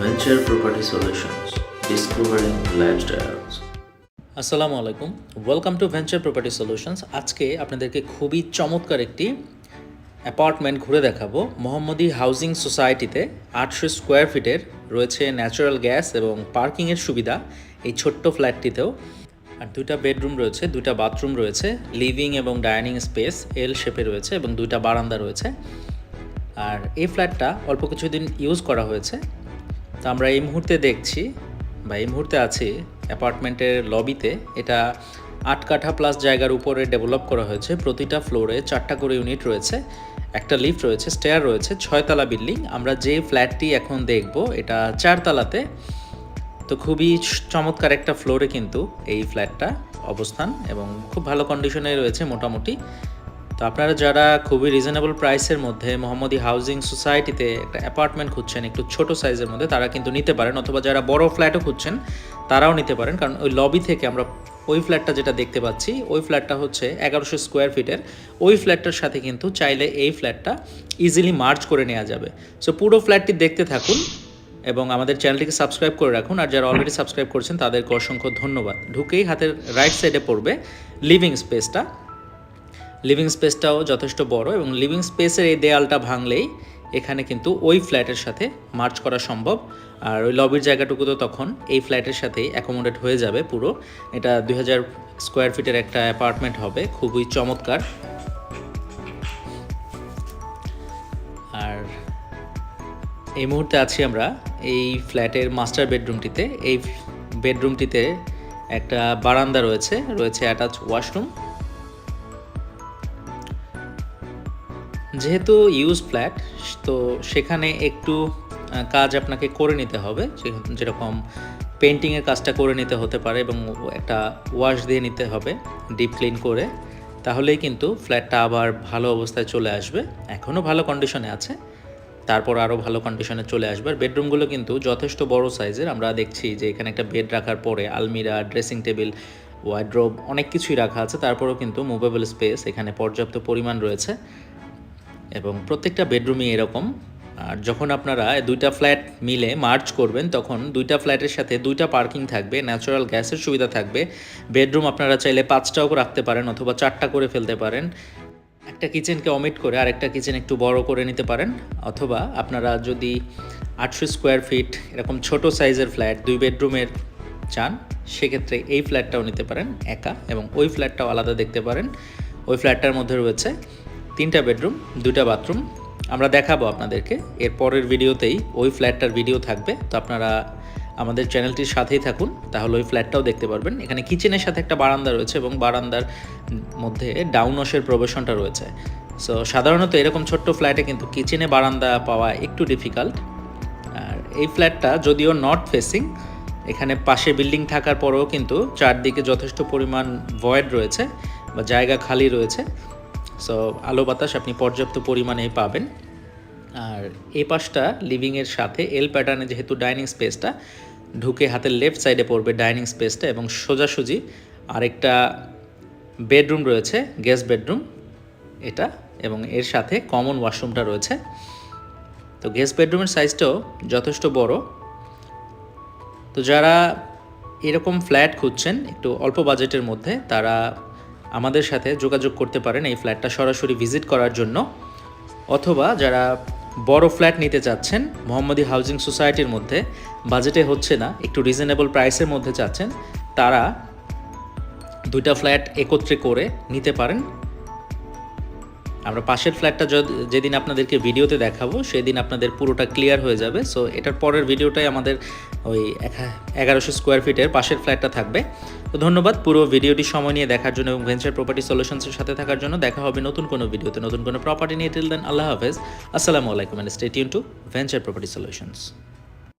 Venture Property Solutions, discovering lifestyles. আসসালামু আলাইকুম। Welcome to venture property solutions আজকে আপনাদেরকে খুবই চমৎকার একটি অ্যাপার্টমেন্ট ঘুরে দেখাবো। মোহাম্মদী হাউজিং সোসাইটিতে আটশো স্কোয়ার ফিটের রয়েছে ন্যাচারাল গ্যাস এবং পার্কিংয়ের সুবিধা এই ছোট্ট ফ্ল্যাটটিতেও আর দুইটা বেডরুম রয়েছে দুইটা বাথরুম রয়েছে লিভিং এবং ডাইনিং স্পেস এল শেপে রয়েছে এবং দুইটা বারান্দা রয়েছে। আর এই ফ্ল্যাটটা অল্প কিছুদিন ইউজ করা হয়েছে। তো আমরা এই মুহূর্তে দেখছি বা এই মুহূর্তে আছি অ্যাপার্টমেন্টের লবিতে। এটা আট কাঠা প্লাস জায়গার উপরে ডেভেলপ করা হয়েছে। প্রতিটা ফ্লোরে চারটা করে ইউনিট রয়েছে। একটা লিফট রয়েছে স্টেয়ার রয়েছে, ছয়তলা বিল্ডিং আমরা যে ফ্ল্যাটটি এখন দেখব, এটা চারতলাতে। তো খুবই চমৎকার একটা ফ্লোরে কিন্তু এই ফ্ল্যাটটা অবস্থান এবং খুব ভালো কন্ডিশনে রয়েছে মোটামুটি। তো আপনারা যারা খুবই রিজনেবল প্রাইসের মধ্যে মোহাম্মদী হাউজিং সোসাইটিতে একটা অ্যাপার্টমেন্ট খুঁজছেন, একটু ছোট সাইজের মধ্যে, তারা কিন্তু নিতে পারেন। অথবা যারা বড় ফ্ল্যাটও খুঁজছেন, তারাও নিতে পারেন। কারণ ওই লবি থেকে আমরা ওই ফ্ল্যাটটা যেটা দেখতে পাচ্ছি, ওই ফ্ল্যাটটা হচ্ছে এগারোশো স্কোয়ার ফিটের ওই ফ্ল্যাটটার সাথে কিন্তু চাইলে এই ফ্ল্যাটটা ইজিলি মার্চ করে নেওয়া যাবে। সো পুরো ফ্ল্যাটটি দেখতে থাকুন এবং আমাদের চ্যানেলটিকে সাবস্ক্রাইব করে রাখুন। আর যারা অলরেডি সাবস্ক্রাইব করছেন, তাদেরকে অসংখ্য ধন্যবাদ। ঢুকেই হাতের রাইট সাইডে পড়বে লিভিং স্পেসটা লিভিং স্পেসটাও যথেষ্ট বড় এবং লিভিং স্পেসের এই দেয়ালটা ভাঙলেই এখানে কিন্তু ওই ফ্ল্যাটের সাথে মার্চ করা সম্ভব। আর ওই লবির জায়গাটুকু তো তখন, এই ফ্ল্যাটের সাথেই অ্যাকোমোডেট হয়ে যাবে পুরো। এটা দুই হাজার স্কোয়ার ফিটের একটা অ্যাপার্টমেন্ট হবে, খুবই চমৎকার। আর এই মুহূর্তে আছি আমরা এই ফ্ল্যাটের মাস্টার বেডরুমটিতে এই বেডরুমটিতে একটা বারান্দা রয়েছে রয়েছে অ্যাটাচ ওয়াশরুম যেহেতু ইউজ ফ্ল্যাট তো সেখানে একটু কাজ আপনাকে করে নিতে হবে। যেরকম পেন্টিংয়ের কাজটা করে নিতে হতে পারে এবং একটা ওয়াশ দিয়ে নিতে হবে ডিপ ক্লিন করে, তাহলেই কিন্তু ফ্ল্যাটটা আবার ভালো অবস্থায় চলে আসবে। এখনও ভালো কন্ডিশনে আছে, তারপর আরও ভালো কন্ডিশনে চলে আসবে। আর বেডরুমগুলো কিন্তু যথেষ্ট বড় সাইজের আমরা দেখছি যে, এখানে একটা বেড রাখার পরে আলমিরা ড্রেসিং টেবিল ওয়াইড্রোব অনেক কিছুই রাখা আছে। তারপরেও কিন্তু মুভেবল স্পেস এখানে পর্যাপ্ত পরিমাণ রয়েছে। এবং প্রত্যেকটা বেডরুমই এরকম। আর যখন আপনারা দুইটা ফ্ল্যাট মিলে মার্চ করবেন, তখন দুইটা ফ্ল্যাটের সাথে দুইটা পার্কিং থাকবে ন্যাচারাল গ্যাসের সুবিধা থাকবে। বেডরুম আপনারা চাইলে পাঁচটাও রাখতে পারেন অথবা চারটা করে ফেলতে পারেন। একটা কিচেনকে অমিট করে আরেকটা কিচেন একটু বড় করে নিতে পারেন। অথবা আপনারা যদি আটশো স্কোয়ার ফিট এরকম ছোট সাইজের ফ্ল্যাট দুই বেডরুমের চান, সেক্ষেত্রে এই ফ্ল্যাটটাও নিতে পারেন একা এবং ওই ফ্ল্যাটটাও আলাদা দেখতে পারেন। ওই ফ্ল্যাটটার মধ্যে রয়েছে তিনটা বেডরুম, দুটা বাথরুম। আমরা দেখাবো আপনাদেরকে। এর পরের ভিডিওতেই ওই ফ্ল্যাটটার ভিডিও থাকবে। তো আপনারা আমাদের চ্যানেলটির সাথেই থাকুন, তাহলে ওই ফ্ল্যাটটাও দেখতে পারবেন। এখানে কিচেনের সাথে একটা বারান্দা রয়েছে এবং বারান্দার মধ্যে ডাউন ডাউনওয়াশের প্রবেশনটা রয়েছে। সো সাধারণত এরকম ছোট্ট ফ্ল্যাটে কিন্তু কিচেনে বারান্দা পাওয়া একটু ডিফিকাল্ট আর এই ফ্ল্যাটটা যদিও নর্থ ফেসিং এখানে পাশে বিল্ডিং থাকার পরেও কিন্তু চারদিকে যথেষ্ট পরিমাণ ভয়েড রয়েছে বা জায়গা খালি রয়েছে। সো আলো বাতাস আপনি পর্যাপ্ত পরিমাণে পাবেন। আর এই পাশটা লিভিংয়ের সাথে এল প্যাটার্নে যেহেতু ডাইনিং স্পেসটা ঢুকে হাতের লেফট সাইডে পড়বে ডাইনিং স্পেসটা এবং সোজাসুজি আরেকটা বেডরুম রয়েছে গেস্ট বেডরুম এটা এবং এর সাথে কমন ওয়াশরুমটা রয়েছে। তো গেস্ট বেডরুমের সাইজটাও যথেষ্ট বড়। তো যারা এরকম ফ্ল্যাট খুঁজছেন, একটু অল্প বাজেটের মধ্যে, তারা আমাদের সাথে যোগাযোগ করতে পারেন এই ফ্ল্যাটটা সরাসরি ভিজিট করার জন্য। অথবা যারা বড় ফ্ল্যাট নিতে চাচ্ছেন, মোহাম্মদী হাউজিং সোসাইটির মধ্যে, বাজেটে হচ্ছে না, একটু রিজনেবল প্রাইসের মধ্যে চাচ্ছেন, তারা দুইটা ফ্ল্যাট একত্রে করে নিতে পারেন। আমরা পাশের ফ্ল্যাটটা যেদিন আপনাদেরকে ভিডিওতে দেখাবো, সেদিন আপনাদের পুরোটা ক্লিয়ার হয়ে যাবে। সো এটার পরের ভিডিওটাই আমাদের ওই এগারোশো স্কোয়ার ফিটের পাশের ফ্ল্যাটটা থাকবে। তো ধন্যবাদ পুরো ভিডিওটি সময় নিয়ে দেখার জন্য এবং ভেঞ্চার প্রপার্টি সলিউশনসের সাথে থাকার জন্য। দেখা হবে নতুন কোনো ভিডিওতে, নতুন কোনো প্রপার্টি নিয়ে। টিল দেন আল্লাহ হাফেজ। আসসালামু আলাইকুম and stay tune to venture property solutions